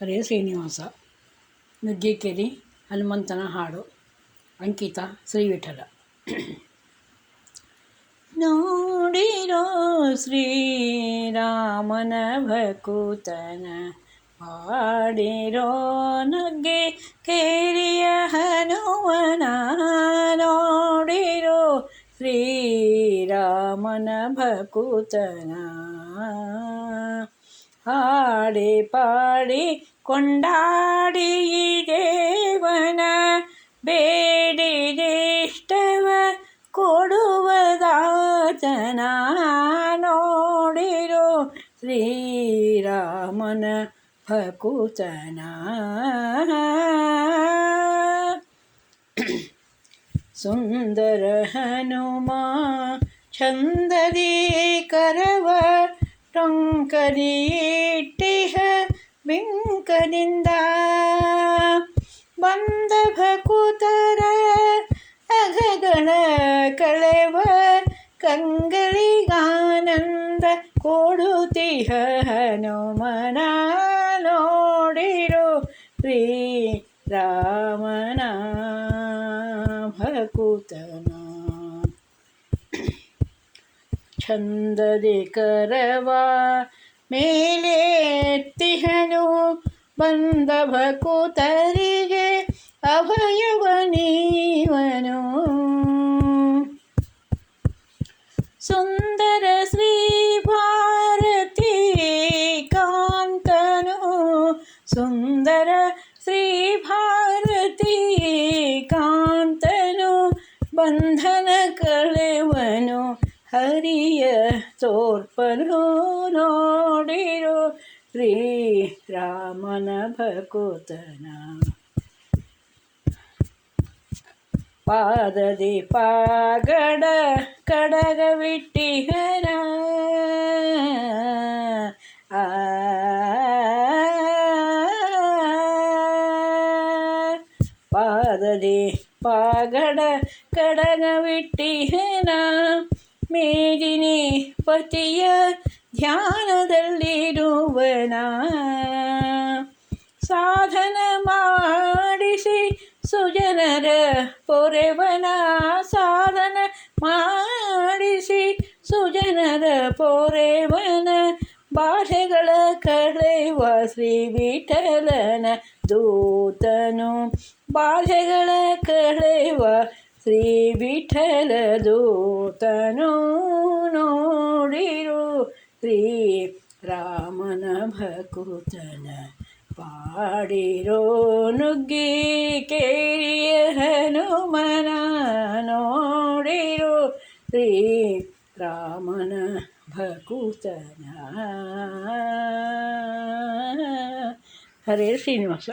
ಹರೇ ಶ್ರೀನಿವಾಸ, ನುಗ್ಗೇಕೆರೆ, ಹನುಮಂತನ ಹಾಡು, ಅಂಕಿತ ಶ್ರೀವಿಠಲ. ನೋಡಿರೋ ಶ್ರೀರಾಮನ ಭಕುತನ, ಹಾಡಿರೋ ನಗ್ಗೆ ಕೇರಿಯ ಹನುಮನ, ನೋಡಿರೋ ಶ್ರೀರಾಮನ ಭಕುತನ. ಹಾಡಿ ಪಾಡಿ ಕೊಂಡಾಡಿ ದೇವನ ಬೇಡಿದಿಷ್ಟವ ಕೊಡುವುದಾತನ ನೋಡಿರೋ ಶ್ರೀರಾಮನ ಭಕುತನ. ಸುಂದರ ಹನುಮ ಚಂದದಿ ಕರವ ಟೊಂಕದಿ ಇಟ್ಟಿಹ ಬಿಂಕದಿಂದ ಬಂದ ಭಕುತರ ಅಘಗಳ ಕಳೆವ ಕಂಗಳಿಗಾನಂದ ಕೊಡುತ್ತಿಹ ಹನುಮನ ನೋಡಿರು ಶ್ರೀ ರಾಮನ ಭಕುತನ ಚಂದದಿ ಕರವ ಮೇಲೆತ್ತಿಹನು ಬಂದ ಭಕುತರಿಗೆ ಅಭಯವ ನೀವನು ಸುಂದರ ಶ್ರೀ ಭಾರತಿ ಕಾಂತನು ಸುಂದರ ಶ್ರೀ ಭಾರತಿ ಕಾಂತನು ಬಂಧನ ಕಳೆವನು ಹರಿಯ ತೋರ್ಪನು ನೋಡಿರು ಶ್ರೀ ರಾಮನ ಭಕುತನ ಪಾದದಿ ಪಾಗಡ ಕಡಗವಿಟ್ಟಿಹನ ಆ ಪಾದದಿ ಪಾಗಡ ಕಡಗವಿಟ್ಟಿಹನ ಮೇದಿನಿ ಪತಿಯ ಧ್ಯಾನದಲ್ಲಿರುವನ ಸಾಧನ ಮಾಡಿಸಿ ಸುಜನರ ಪೊರೆವನ ಸಾಧನ ಮಾಡಿಸಿ ಸುಜನರ ಪೊರೆವನ ಬಾಧೆಗಳ ಕಳೆವ ಶ್ರೀ ವಿಠಲನ ದೂತನು. ಬಾಧೆಗಳ ಕಳೆವ ಶ್ರೀ ವಿಠಲ ದೂತನು ನೋಡಿರು ಶ್ರೀ ರಾಮನ ಭಕುತನ ಪಾಡಿರೋ ನುಗ್ಗಿ ಕೇರಿಯ ಹನುಮನ ನೋಡಿರೋ ಶ್ರೀ ರಾಮನ ಭಕುತನ ಹರೇ ಶ್ರೀನಿವಾಸ